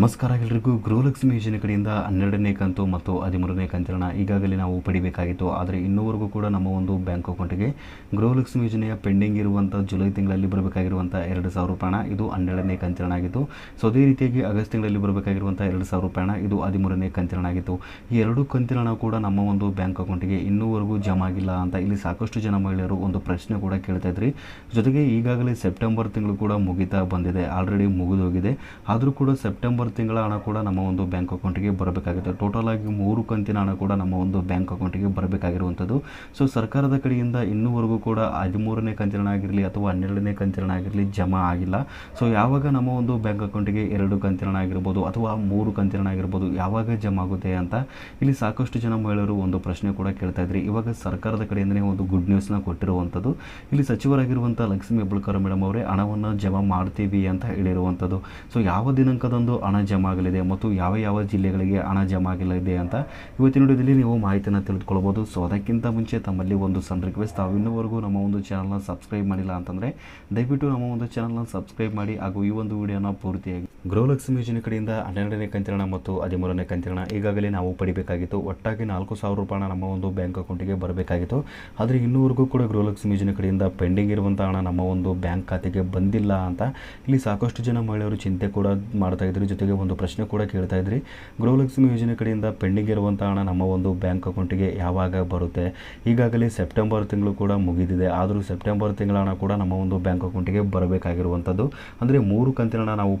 ನಮಸ್ಕಾರ ಎಲ್ಲರಿಗೂ ಗೃಹಲಕ್ಷ್ಮಿ ಯೋಜನೆ ಕಡೆಯಿಂದ ಹನ್ನೆರಡನೇ ಕಂತು ಮತ್ತು ಹದಿಮೂರನೇ ಕಂತಿನ ಈಗಾಗಲೇ ನಾವು ಪಡಿಬೇಕಾಗಿತ್ತು. ಆದರೆ ಇನ್ನೂವರೆಗೂ ಕೂಡ ನಮ್ಮ ಒಂದು ಬ್ಯಾಂಕ್ ಅಕೌಂಟಿಗೆ ಗೃಹಲಕ್ಷ್ಮಿ ಯೋಜನೆಯ ಪೆಂಡಿಂಗ್ ಇರುವಂಥ ಜುಲೈ ತಿಂಗಳಲ್ಲಿ ಬರಬೇಕಾಗಿರುವಂಥ ಎರಡು ಸಾವಿರ ರೂಪಾಯಿನ ಇದು ಹನ್ನೆರಡನೇ ಕಂತಿನ ಆಗಿತ್ತು. ಸೊ, ಅದೇ ರೀತಿಯಾಗಿ ಆಗಸ್ಟ್ ತಿಂಗಳಲ್ಲಿ ಬರಬೇಕಾಗಿರುವಂಥ ಎರಡು ಸಾವಿರ ರೂಪಾಯಿನ ಇದು ಹದಿಮೂರನೇ ಕಂತಿನ ಆಗಿತ್ತು. ಈ ಎರಡು ಕಂತಿನ ಕೂಡ ನಮ್ಮ ಒಂದು ಬ್ಯಾಂಕ್ ಅಕೌಂಟಿಗೆ ಇನ್ನೂವರೆಗೂ ಜಮಾ ಆಗಿಲ್ಲ ಅಂತ ಇಲ್ಲಿ ಸಾಕಷ್ಟು ಜನ ಮಹಿಳೆಯರು ಒಂದು ಪ್ರಶ್ನೆ ಕೂಡ ಕೇಳ್ತಾ ಇದ್ರಿ. ಜೊತೆಗೆ ಈಗಾಗಲೇ ಸೆಪ್ಟೆಂಬರ್ ತಿಂಗಳು ಕೂಡ ಮುಗಿತಾ ಬಂದಿದೆ. ಆಲ್ರೆಡಿ ಮುಗಿದೋಗಿದೆ. ಆದರೂ ಕೂಡ ಸೆಪ್ಟೆಂಬರ್ ತಿಂಗಳ ಹಣ ಕೂಡ ನಮ್ಮ ಒಂದು ಬ್ಯಾಂಕ್ ಅಕೌಂಟಿಗೆ ಬರಬೇಕಾಗುತ್ತೆ. ಟೋಟಲ್ ಆಗಿ ಮೂರು ಕಂತಿನ ಹಣ ಕೂಡ ನಮ್ಮ ಒಂದು ಬ್ಯಾಂಕ್ ಅಕೌಂಟಿಗೆ ಬರಬೇಕಾಗಿರುವಂಥದ್ದು. ಸೊ ಸರ್ಕಾರದ ಕಡೆಯಿಂದ ಇನ್ನೂವರೆಗೂ ಕೂಡ ಹದಿಮೂರನೇ ಕಂತಿನ ಆಗಿರಲಿ ಅಥವಾ ಹನ್ನೆರಡನೇ ಕಂತಿನ ಆಗಿರಲಿ ಜಮಾ ಆಗಿಲ್ಲ. ಸೊ ಯಾವಾಗ ನಮ್ಮ ಒಂದು ಬ್ಯಾಂಕ್ ಅಕೌಂಟಿಗೆ ಎರಡು ಕಂತಿನ ಆಗಿರ್ಬೋದು ಅಥವಾ ಮೂರು ಕಂತಿನ ಆಗಿರ್ಬೋದು ಯಾವಾಗ ಜಮಾ ಆಗುತ್ತೆ ಅಂತ ಇಲ್ಲಿ ಸಾಕಷ್ಟು ಜನ ಮಹಿಳೆಯರು ಒಂದು ಪ್ರಶ್ನೆ ಕೂಡ ಕೇಳ್ತಾ ಇದ್ರಿ. ಇವಾಗ ಸರ್ಕಾರದ ಕಡೆಯಿಂದನೇ ಒಂದು ಗುಡ್ ನ್ಯೂಸ್ನ ಕೊಟ್ಟಿರುವಂಥದ್ದು. ಇಲ್ಲಿ ಸಚಿವರಾಗಿರುವಂಥ ಲಕ್ಷ್ಮೀ ಹೆಬ್ಬಳ್ಕರ್ ಮೇಡಮ್ ಅವರೇ, ಹಣವನ್ನು ಜಮಾ ಮಾಡ್ತೀವಿ ಅಂತ ಹೇಳಿರುವಂಥದ್ದು. ಸೊ ಯಾವ ದಿನಾಂಕದಂದು ಹಣ ಜಮಾ ಆಗಲಿದೆ ಮತ್ತು ಯಾವ ಯಾವ ಜಿಲ್ಲೆಗಳಿಗೆ ಹಣ ಜಮಾ ಆಗಲಿದೆ ಅಂತ ಇವತ್ತಿನ ವಿಡಿಯೋದಲ್ಲಿ ನೀವು ಮಾಹಿತಿಯನ್ನು ತಿಳಿದುಕೊಳ್ಬೋದು. ಸೊ ಅದಕ್ಕಿಂತ ಮುಂಚೆ ತಮ್ಮಲ್ಲಿ ಒಂದು ಸಣ್ಣ ರಿಕ್ವೆಸ್ಟ್ ತಾವು ಇನ್ನೂವರೆಗೂ ನಮ್ಮ ಒಂದು ಚಾನಲ್ನ ಸಬ್ಸ್ಕ್ರೈಬ್ ಮಾಡಿಲ್ಲ ಅಂತಂದರೆ ದಯವಿಟ್ಟು ನಮ್ಮ ಒಂದು ಚಾನಲ್ನ ಸಬ್ಸ್ಕ್ರೈಬ್ ಮಾಡಿ ಹಾಗೂ ಈ ಒಂದು ವಿಡಿಯೋನ ಪೂರ್ತಿಯಾಗಿ ಗೃಹಲಕ್ಷ್ಮಿ ಯೋಜನೆ ಕಡೆಯಿಂದ ಹನ್ನೆರಡನೇ ಕಂತಿನ ಮತ್ತು ಹದಿಮೂರನೇ ಕಂತಿನ ಈಗಾಗಲೇ ನಾವು ಪಡಿಬೇಕಾಗಿತ್ತು. ಒಟ್ಟಾಗಿ ನಾಲ್ಕು ಸಾವಿರ ರೂಪಾಯಿನ ನಮ್ಮ ಒಂದು ಬ್ಯಾಂಕ್ ಅಕೌಂಟಿಗೆ ಬರಬೇಕಾಗಿತ್ತು. ಆದರೆ ಇನ್ನೂವರೆಗೂ ಕೂಡ ಗೃಹಲಕ್ಷ್ಮಿ ಯೋಜನೆ ಕಡೆಯಿಂದ ಪೆಂಡಿಂಗ್ ಇರುವಂಥ ಹಣ ನಮ್ಮ ಒಂದು ಬ್ಯಾಂಕ್ ಖಾತೆಗೆ ಬಂದಿಲ್ಲ ಅಂತ ಇಲ್ಲಿ ಸಾಕಷ್ಟು ಜನ ಮಹಿಳೆಯರು ಚಿಂತೆ ಕೂಡ ಮಾಡ್ತಾ ಇದ್ರು. ಜೊತೆಗೆ ಒಂದು ಪ್ರಶ್ನೆ ಕೂಡ ಕೇಳ್ತಾ ಇದ್ರಿ. ಗೃಹಲಕ್ಷ್ಮಿ ಯೋಜನೆ ಕಡೆಯಿಂದ ಪೆಂಡಿಂಗ್ ಇರುವಂಥ ಹಣ ನಮ್ಮ ಒಂದು ಬ್ಯಾಂಕ್ ಅಕೌಂಟಿಗೆ ಯಾವಾಗ ಬರುತ್ತೆ? ಈಗಾಗಲೇ ಸೆಪ್ಟೆಂಬರ್ ತಿಂಗಳು ಕೂಡ ಮುಗಿದಿದೆ. ಆದರೂ ಸೆಪ್ಟೆಂಬರ್ ತಿಂಗಳ ಹಣ ಕೂಡ ನಮ್ಮ ಒಂದು ಬ್ಯಾಂಕ್ ಅಕೌಂಟಿಗೆ ಬರಬೇಕಾಗಿರುವಂಥದ್ದು. ಅಂದರೆ ಮೂರು ಕಂತಿನ ನಾವು ನಾವು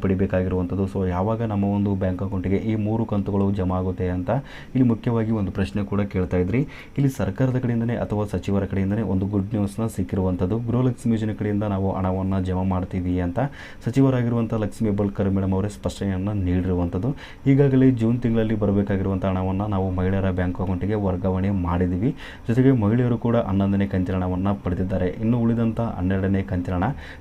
ಪಡಿಬೇಕಾಗಿರುವಂಥದ್ದು ಸೊ ಯಾವಾಗ ನಮ್ಮ ಒಂದು ಬ್ಯಾಂಕ್ ಅಕೌಂಟಿಗೆ ಈ ಮೂರು ಕಂತುಗಳು ಜಮಾ ಆಗುತ್ತೆ ಅಂತ ಇಲ್ಲಿ ಮುಖ್ಯವಾಗಿ ಒಂದು ಪ್ರಶ್ನೆ ಕೂಡ ಕೇಳ್ತಾ ಇದ್ರಿ. ಇಲ್ಲಿ ಸರ್ಕಾರದ ಕಡೆಯಿಂದನೇ ಅಥವಾ ಸಚಿವರ ಕಡೆಯಿಂದನೇ ಒಂದು ಗುಡ್ ನ್ಯೂಸ್ನ ಸಿಕ್ಕಿರುವಂಥದ್ದು ಗೃಹಲಕ್ಷ್ಮಿ ಯೋಜನೆ ಕಡೆಯಿಂದ ನಾವು ಹಣವನ್ನು ಜಮಾ ಮಾಡ್ತೀವಿ ಅಂತ ಸಚಿವರಾಗಿರುವಂಥ ಲಕ್ಷ್ಮೀ ಬಲ್ಕರ್ ಮೇಡಮ್ ಅವರೇ ಸ್ಪಷ್ಟನೆಯನ್ನು ನೀಡಿರುವಂಥದ್ದು ಈಗಾಗಲೇ ಜೂನ್ ತಿಂಗಳಲ್ಲಿ ಬರಬೇಕಾಗಿರುವಂಥ ಹಣವನ್ನು ನಾವು ಮಹಿಳೆಯರ ಬ್ಯಾಂಕ್ ಅಕೌಂಟಿಗೆ ವರ್ಗಾವಣೆ ಮಾಡಿದ್ದೀವಿ ಜೊತೆಗೆ ಮಹಿಳೆಯರು ಕೂಡ ಹನ್ನೊಂದನೇ ಕಂತಿನ ಹಣವನ್ನು ಪಡೆದಿದ್ದಾರೆ. ಇನ್ನು ಉಳಿದಂಥ ಹನ್ನೆರಡನೇ ಕಂತಿನ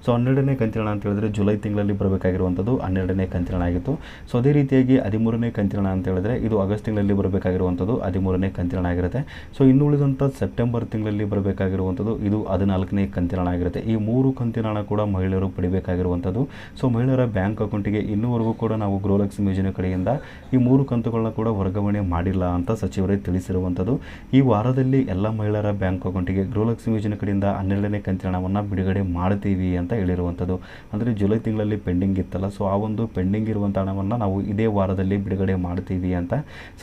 ಸೊ ಹನ್ನೆರಡನೇ ಕಂತಿನ ಅಂತ ಹೇಳಿದ್ರೆ ಜುಲೈ ತಿಂಗಳಲ್ಲಿ ಬರಬೇಕಾಗಿರುವಂಥದ್ದು ಹನ್ನೆರಡನೇ ಕಂತಿನ ಕಂತಿನಾಗಿತ್ತು ಆಗಿತ್ತು ಸೊ ಅದೇ ರೀತಿಯಾಗಿ ಹದಿಮೂರನೇ ಕಂತಿನ ಅಂತ ಹೇಳಿದ್ರೆ ಇದು ಆಗಸ್ಟ್ ತಿಂಗಳಲ್ಲಿ ಬರಬೇಕಾಗಿರುವಂಥದ್ದು ಹದಿಮೂರನೇ ಕಂತಿನ ಆಗಿರುತ್ತೆ. ಸೊ ಇನ್ನು ಉಳಿದಂಥ ಸೆಪ್ಟೆಂಬರ್ ತಿಂಗಳಲ್ಲಿ ಬರಬೇಕಾಗಿರುವಂಥದ್ದು ಇದು ಹದಿನಾಲ್ಕನೇ ಕಂತಿನ ಆಗಿರುತ್ತೆ. ಈ ಮೂರು ಕಂತಿನ ಕೂಡ ಮಹಿಳೆಯರು ಪಡಿಬೇಕಾಗಿರುವಂಥದ್ದು. ಸೊ ಮಹಿಳೆಯರ ಬ್ಯಾಂಕ್ ಅಕೌಂಟಿಗೆ ಇನ್ನೂವರೆಗೂ ಕೂಡ ನಾವು ಗೃಹಲಕ್ಷ್ಮಿ ಯೋಜನೆ ಕಡೆಯಿಂದ ಈ ಮೂರು ಕಂತುಗಳನ್ನ ಕೂಡ ವರ್ಗಾವಣೆ ಮಾಡಿಲ್ಲ ಅಂತ ಸಚಿವರೇ ತಿಳಿಸಿರುವಂಥದ್ದು. ಈ ವಾರದಲ್ಲಿ ಎಲ್ಲ ಮಹಿಳೆಯರ ಬ್ಯಾಂಕ್ ಅಕೌಂಟಿಗೆ ಗೃಹಲಕ್ಷ್ಮಿ ಯೋಜನೆ ಕಡೆಯಿಂದ ಹನ್ನೆರಡನೇ ಕಂತಿನ ಹಣವನ್ನು ಬಿಡುಗಡೆ ಮಾಡ್ತೀವಿ ಅಂತ ಹೇಳಿರುವಂಥದ್ದು. ಅಂದರೆ ಜುಲೈ ತಿಂಗಳಲ್ಲಿ ಪೆಂಡಿಂಗ್ ಇತ್ತಲ್ಲ ಸೊ ಆ ಒಂದು ಪೆಂಡಿಂಗ್ ಇರುವಂಥ ಹಣವನ್ನು ನಾವು ಇದೇ ವಾರದಲ್ಲಿ ಬಿಡುಗಡೆ ಮಾಡ್ತೀವಿ ಅಂತ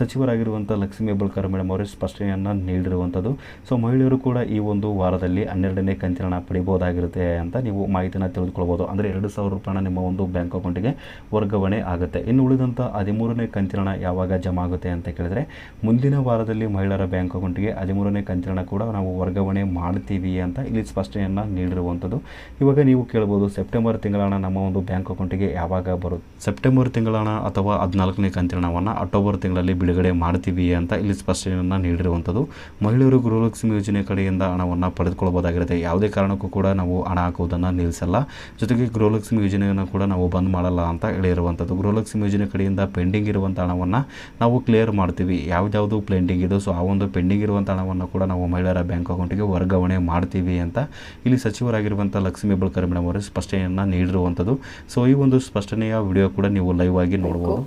ಸಚಿವರಾಗಿರುವಂಥ ಲಕ್ಷ್ಮೀ ಹೆಬ್ಬಳ್ಕರ್ ಮೇಡಮ್ ಅವರು ಸ್ಪಷ್ಟನೆಯನ್ನು ನೀಡಿರುವಂಥದ್ದು ಸೊ ಮಹಿಳೆಯರು ಕೂಡ ಈ ಒಂದು ವಾರದಲ್ಲಿ ಹನ್ನೆರಡನೇ ಕಂತಿನ ಪಡಿಬೋದಾಗಿರುತ್ತೆ ಅಂತ ನೀವು ಮಾಹಿತಿನ ತಿಳಿದುಕೊಳ್ಬೋದು. ಅಂದರೆ ಎರಡು ಸಾವಿರ ರೂಪಾಯಿನ ನಿಮ್ಮ ಒಂದು ಬ್ಯಾಂಕ್ ಅಕೌಂಟಿಗೆ ವರ್ಗಾವಣೆ ಆಗುತ್ತೆ. ಇನ್ನು ಉಳಿದಂಥ ಹದಿಮೂರನೇ ಕಂತಿನ ಯಾವಾಗ ಜಮಾ ಆಗುತ್ತೆ ಅಂತ ಕೇಳಿದ್ರೆ, ಮುಂದಿನ ವಾರದಲ್ಲಿ ಮಹಿಳೆಯರ ಬ್ಯಾಂಕ್ ಅಕೌಂಟಿಗೆ ಹದಿಮೂರನೇ ಕಂತಿನ ಕೂಡ ನಾವು ವರ್ಗಾವಣೆ ಮಾಡ್ತೀವಿ ಅಂತ ಇಲ್ಲಿ ಸ್ಪಷ್ಟನೆಯನ್ನು ನೀಡಿರುವಂಥದ್ದು ಇವಾಗ ನೀವು ಕೇಳ್ಬೋದು, ಸೆಪ್ಟೆಂಬರ್ ತಿಂಗಳ ನಮ್ಮ ಒಂದು ಬ್ಯಾಂಕ್ ಅಕೌಂಟಿಗೆ ಯಾವಾಗ ಬರುತ್ತೆ ಸೆಪ್ಟೆಂಬರ್ ತಿಂಗಳ ಹಣ ಅಥವಾ ಹದಿನಾಲ್ಕನೇ ಕಂತಿನ ಹಣವನ್ನು ಅಕ್ಟೋಬರ್ ತಿಂಗಳಲ್ಲಿ ಬಿಡುಗಡೆ ಮಾಡ್ತೀವಿ ಅಂತ ಇಲ್ಲಿ ಸ್ಪಷ್ಟನೆಯನ್ನು ನೀಡಿರುವಂಥದ್ದು. ಮಹಿಳೆಯರು ಗೃಹಲಕ್ಷ್ಮಿ ಯೋಜನೆ ಕಡೆಯಿಂದ ಹಣವನ್ನು ಪಡೆದುಕೊಳ್ಳಬಹುದಾಗಿರುತ್ತೆ ಯಾವುದೇ ಕಾರಣಕ್ಕೂ ಕೂಡ ನಾವು ಹಣ ಹಾಕುವುದನ್ನು ನಿಲ್ಲಿಸಲ್ಲ. ಜೊತೆಗೆ ಗೃಹಲಕ್ಷ್ಮಿ ಯೋಜನೆಯನ್ನು ಕೂಡ ನಾವು ಬಂದ್ ಮಾಡಲ್ಲ ಅಂತ ಹೇಳಿರುವಂಥದ್ದು. ಗೃಹಲಕ್ಷ್ಮಿ ಯೋಜನೆ ಕಡೆಯಿಂದ ಪೆಂಡಿಂಗ್ ಇರುವಂಥ ಹಣವನ್ನು ನಾವು ಕ್ಲಿಯರ್ ಮಾಡ್ತೀವಿ. ಯಾವುದ್ಯಾವುದು ಪೆಂಡಿಂಗ್ ಇದೆ ಸೊ ಆ ಒಂದು ಪೆಂಡಿಂಗ್ ಇರುವಂಥ ಹಣವನ್ನು ಕೂಡ ನಾವು ಮಹಿಳೆಯರ ಬ್ಯಾಂಕ್ ಅಕೌಂಟಿಗೆ ವರ್ಗಾವಣೆ ಮಾಡ್ತೀವಿ ಅಂತ ಇಲ್ಲಿ ಸಚಿವರಾಗಿರುವಂಥ ಲಕ್ಷ್ಮೀ ಬಳ್ಕರ್ ಮೇಡಮ್ ಅವರು ಸ್ಪಷ್ಟನೆಯನ್ನು ನೀಡಿರುವಂಥದ್ದು. ಸೊ ಈ ಒಂದು ಸ್ಪಷ್ಟನೆಯ ವಿಡಿಯೋ ಕೂಡ ನೀವು ಲೈವ್ ಆಗಿ ನೋಡ್ಬೋದು.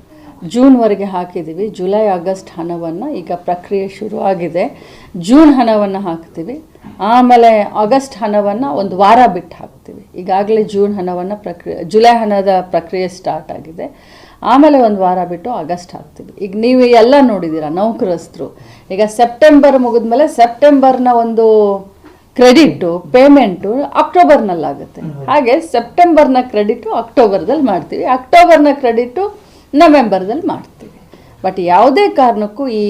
ಜೂನ್ವರೆಗೆ ಹಾಕಿದ್ದೀವಿ. ಜುಲೈ ಆಗಸ್ಟ್ ಹಣವನ್ನು ಈಗ ಪ್ರಕ್ರಿಯೆ ಶುರುವಾಗಿದೆ ಜೂನ್ ಹಣವನ್ನು ಹಾಕ್ತೀವಿ. ಆಮೇಲೆ ಆಗಸ್ಟ್ ಹಣವನ್ನು ಒಂದು ವಾರ ಬಿಟ್ಟು ಹಾಕ್ತೀವಿ. ಈಗಾಗಲೇ ಜೂನ್ ಹಣವನ್ನು ಪ್ರಕ್ರಿಯೆ ಜುಲೈ ಹಣದ ಪ್ರಕ್ರಿಯೆ ಸ್ಟಾರ್ಟ್ ಆಗಿದೆ. ಆಮೇಲೆ ಒಂದು ವಾರ ಬಿಟ್ಟು ಆಗಸ್ಟ್ ಹಾಕ್ತೀವಿ. ಈಗ ನೀವು ಎಲ್ಲ ನೋಡಿದ್ದೀರಾ ನೌಕರಸ್ಥರು. ಈಗ ಸೆಪ್ಟೆಂಬರ್ ಮುಗಿದ್ಮೇಲೆ ಸೆಪ್ಟೆಂಬರ್ನ ಒಂದು ಕ್ರೆಡಿಟು ಪೇಮೆಂಟು ಅಕ್ಟೋಬರ್ನಲ್ಲಾಗುತ್ತೆ. ಹಾಗೆ ಸೆಪ್ಟೆಂಬರ್ನ ಕ್ರೆಡಿಟು ಅಕ್ಟೋಬರ್ದಲ್ಲಿ ಮಾಡ್ತೀವಿ. ಅಕ್ಟೋಬರ್ನ ಕ್ರೆಡಿಟು ನವೆಂಬರ್ದಲ್ಲಿ ಮಾಡ್ತೀವಿ. ಬಟ್ ಯಾವುದೇ ಕಾರಣಕ್ಕೂ ಈ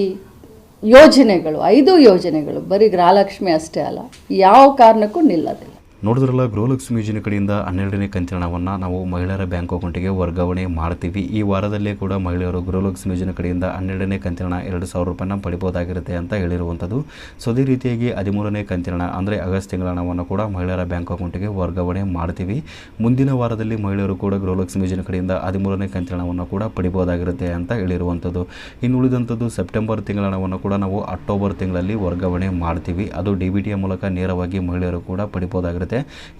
ಯೋಜನೆಗಳು ಐದು ಯೋಜನೆಗಳು ಬರೀ ಗೃಹಲಕ್ಷ್ಮಿ ಅಷ್ಟೇ ಅಲ್ಲ ಯಾವ ಕಾರಣಕ್ಕೂ ನಿಲ್ಲೋದಿಲ್ಲ. ನೋಡಿದ್ರಲ್ಲ ಗೃಹಲಕ್ಷ್ಮಿ ಯೋಜನೆ ಕಡೆಯಿಂದ ಹನ್ನೆರಡನೇ ಕಂತಿನ ಹಣವನ್ನು ನಾವು ಮಹಿಳೆಯರ ಬ್ಯಾಂಕ್ ಅಕೌಂಟಿಗೆ ವರ್ಗಾವಣೆ ಮಾಡ್ತೀವಿ. ಈ ವಾರದಲ್ಲೇ ಕೂಡ ಮಹಿಳೆಯರು ಗೃಹಲಕ್ಷ್ಮಿ ಯೋಜನೆ ಕಡೆಯಿಂದ ಹನ್ನೆರಡನೇ ಕಂತಿನ ಎರಡು ಸಾವಿರ ರೂಪಾಯಿನ ಪಡಿಬೋದಾಗಿರುತ್ತೆ ಅಂತ ಹೇಳಿರುವಂಥದ್ದು. ಸೊ, ಅದೇ ರೀತಿಯಾಗಿ ಹದಿಮೂರನೇ ಕಂತಿನ ಅಂದರೆ ಆಗಸ್ಟ್ ತಿಂಗಳ ಹಣವನ್ನು ಕೂಡ ಮಹಿಳೆಯರ ಬ್ಯಾಂಕ್ ಅಕೌಂಟಿಗೆ ವರ್ಗಾವಣೆ ಮಾಡ್ತೀವಿ. ಮುಂದಿನ ವಾರದಲ್ಲಿ ಮಹಿಳೆಯರು ಕೂಡ ಗೃಹಲಕ್ಷ್ಮಿ ಯೋಜನೆ ಕಡೆಯಿಂದ ಹದಿಮೂರನೇ ಕಂತಿನ ಹಣವನ್ನು ಕೂಡ ಪಡಿಬೋದಾಗಿರುತ್ತೆ ಅಂತ ಹೇಳಿರುವಂಥದ್ದು. ಇನ್ನು ಉಳಿದಂಥದ್ದು, ಸೆಪ್ಟೆಂಬರ್ ತಿಂಗಳ ಹಣವನ್ನು ಕೂಡ ನಾವು ಅಕ್ಟೋಬರ್ ತಿಂಗಳಲ್ಲಿ ವರ್ಗಾವಣೆ ಮಾಡ್ತೀವಿ. ಅದು ಡಿ ಮೂಲಕ ನೇರವಾಗಿ ಮಹಿಳೆಯರು ಕೂಡ ಪಡಿಬೋದಾಗಿರುತ್ತೆ.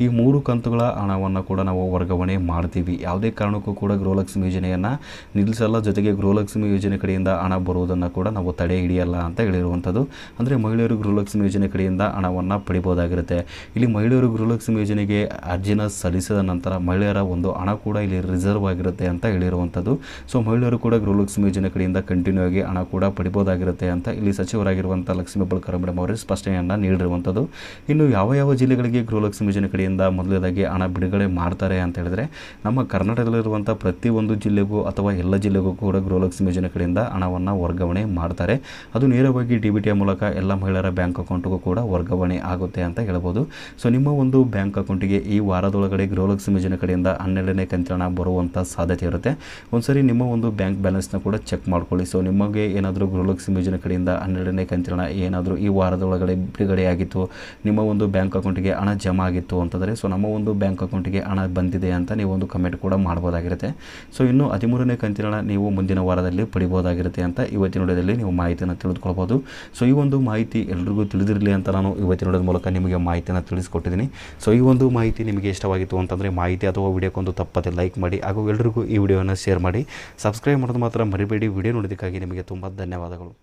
ಈ ಮೂರು ಕಂತುಗಳ ಹಣವನ್ನು ಕೂಡ ನಾವು ವರ್ಗಾವಣೆ ಮಾಡ್ತೀವಿ. ಯಾವುದೇ ಕಾರಣಕ್ಕೂ ಕೂಡ ಗೃಹಲಕ್ಷ್ಮಿ ಯೋಜನೆಯನ್ನು ನಿಲ್ಲಿಸಲ್ಲ. ಜೊತೆಗೆ ಗೃಹಲಕ್ಷ್ಮಿ ಯೋಜನೆ ಕಡೆಯಿಂದ ಹಣ ಬರುವುದನ್ನು ಕೂಡ ನಾವು ತಡೆ ಹಿಡಿಯಲ್ಲ ಅಂತ ಹೇಳಿರುವಂಥದ್ದು. ಅಂದರೆ ಮಹಿಳೆಯರು ಗೃಹಲಕ್ಷ್ಮಿ ಯೋಜನೆ ಕಡೆಯಿಂದ ಹಣವನ್ನು ಪಡಿಬೋದಾಗಿರುತ್ತೆ ಇಲ್ಲಿ ಮಹಿಳೆಯರು ಗೃಹಲಕ್ಷ್ಮಿ ಯೋಜನೆಗೆ ಅರ್ಜಿನ ಸಲ್ಲಿಸಿದ ನಂತರ ಮಹಿಳೆಯರ ಒಂದು ಹಣ ಕೂಡ ಇಲ್ಲಿ ರಿಸರ್ವ್ ಆಗಿರುತ್ತೆ ಅಂತ ಹೇಳಿರುವಂಥದ್ದು. ಸೊ, ಮಹಿಳೆಯರು ಕೂಡ ಗೃಹಲಕ್ಷ್ಮಿ ಯೋಜನೆ ಕಡೆಯಿಂದ ಕಂಟಿನ್ಯೂ ಆಗಿ ಹಣ ಕೂಡ ಪಡಿಬೋದಾಗಿರುತ್ತೆ ಅಂತ ಇಲ್ಲಿ ಸಚಿವರಾಗಿರುವಂಥ ಲಕ್ಷ್ಮೀ ಬಳಕರ ಮೇಡಮ್ ಅವರು ಸ್ಪಷ್ಟನೆಯನ್ನು ನೀಡಿರುವಂಥದ್ದು. ಇನ್ನು ಯಾವ ಯಾವ ಜಿಲ್ಲೆಗಳಿಗೆ ಗೃಹಲಕ್ಷ್ಮಿ ಯೋಜನೆ ಕಡೆಯಿಂದ ಮೊದಲನೇದಾಗಿ ಹಣ ಬಿಡುಗಡೆ ಮಾಡ್ತಾರೆ ಅಂತ ಹೇಳಿದ್ರೆ, ನಮ್ಮ ಕರ್ನಾಟಕದಲ್ಲಿರುವಂಥ ಪ್ರತಿಯೊಂದು ಜಿಲ್ಲೆಗೂ ಅಥವಾ ಎಲ್ಲ ಜಿಲ್ಲೆಗೂ ಕೂಡ ಗೃಹಲಕ್ಷ್ಮಿ ಯೋಜನೆ ಕಡೆಯಿಂದ ಹಣವನ್ನು ವರ್ಗಾವಣೆ ಮಾಡ್ತಾರೆ. ಅದು ನೇರವಾಗಿ ಡಿ ಮೂಲಕ ಎಲ್ಲ ಮಹಿಳೆಯರ ಬ್ಯಾಂಕ್ ಅಕೌಂಟ್ಗೂ ಕೂಡ ವರ್ಗಾವಣೆ ಆಗುತ್ತೆ ಅಂತ ಹೇಳ್ಬೋದು. ಸೊ, ನಿಮ್ಮ ಒಂದು ಬ್ಯಾಂಕ್ ಅಕೌಂಟಿಗೆ ಈ ವಾರದೊಳಗಡೆ ಗೃಹಲಕ್ಷ್ಮಿ ಯೋಜನೆ ಕಡೆಯಿಂದ ಹನ್ನೆರಡನೇ ಕಂತಿನ ಬರುವಂಥ ಸಾಧ್ಯತೆ ಇರುತ್ತೆ. ಒಂದ್ಸರಿ ನಿಮ್ಮ ಒಂದು ಬ್ಯಾಂಕ್ ಬ್ಯಾಲೆನ್ಸ್ನ ಕೂಡ ಚೆಕ್ ಮಾಡ್ಕೊಳ್ಳಿ. ಸೊ, ನಿಮಗೆ ಏನಾದರೂ ಗೃಹಲಕ್ಷ್ಮಿ ಯೋಜನೆ ಕಡೆಯಿಂದ ಹನ್ನೆರಡನೇ ಕಂತಿನ ಏನಾದರೂ ಈ ವಾರದೊಳಗಡೆ ಬಿಡುಗಡೆ ಆಗಿತ್ತು ನಿಮ್ಮ ಒಂದು ಬ್ಯಾಂಕ್ ಅಕೌಂಟಿಗೆ ಹಣ ಜಮಾ ಆಗಿತ್ತು ಅಂತಂದರೆ ಸೊ ನಮ್ಮ ಒಂದು ಬ್ಯಾಂಕ್ ಅಕೌಂಟಿಗೆ ಹಣ ಬಂದಿದೆ ಅಂತ ನೀವು ಒಂದು ಕಮೆಂಟ್ ಕೂಡ ಮಾಡ್ಬೋದಾಗಿರುತ್ತೆ. ಸೊ ಇನ್ನು ಹದಿಮೂರನೇ ಕಂತಿನ ನೀವು ಮುಂದಿನ ವಾರದಲ್ಲಿ ಪಡಿಬೋದಾಗಿರುತ್ತೆ ಅಂತ ಇವತ್ತಿನ ವಿಡಿಯೋದಲ್ಲಿ ನೀವು ಮಾಹಿತಿಯನ್ನು ತಿಳಿದುಕೊಳ್ಬೋದು. ಸೊ ಈ ಒಂದು ಮಾಹಿತಿ ಎಲ್ರಿಗೂ ತಿಳಿದಿರಲಿ ಅಂತ ನಾನು ಇವತ್ತಿನ ವಿಡಿಯೋದ ಮೂಲಕ ನಿಮಗೆ ಮಾಹಿತಿಯನ್ನು ತಿಳಿಸ್ಕೊಟ್ಟಿದ್ದೀನಿ. ಸೊ ಈ ಒಂದು ಮಾಹಿತಿ ನಿಮಗೆ ಇಷ್ಟವಾಗಿತ್ತು ಅಂತಂದರೆ ಮಾಹಿತಿ ಅಥವಾ ವಿಡಿಯೋಕ್ಕೊಂದು ತಪ್ಪದೆ ಲೈಕ್ ಮಾಡಿ ಹಾಗೂ ಎಲ್ರಿಗೂ ಈ ವಿಡಿಯೋನ ಶೇರ್ ಮಾಡಿ. ಸಬ್ಸ್ಕ್ರೈಬ್ ಮಾಡೋದು ಮಾತ್ರ ಮರಿಬೇಡಿ. ವಿಡಿಯೋ ನೋಡೋದಕ್ಕಾಗಿ ನಿಮಗೆ ತುಂಬ ಧನ್ಯವಾದಗಳು.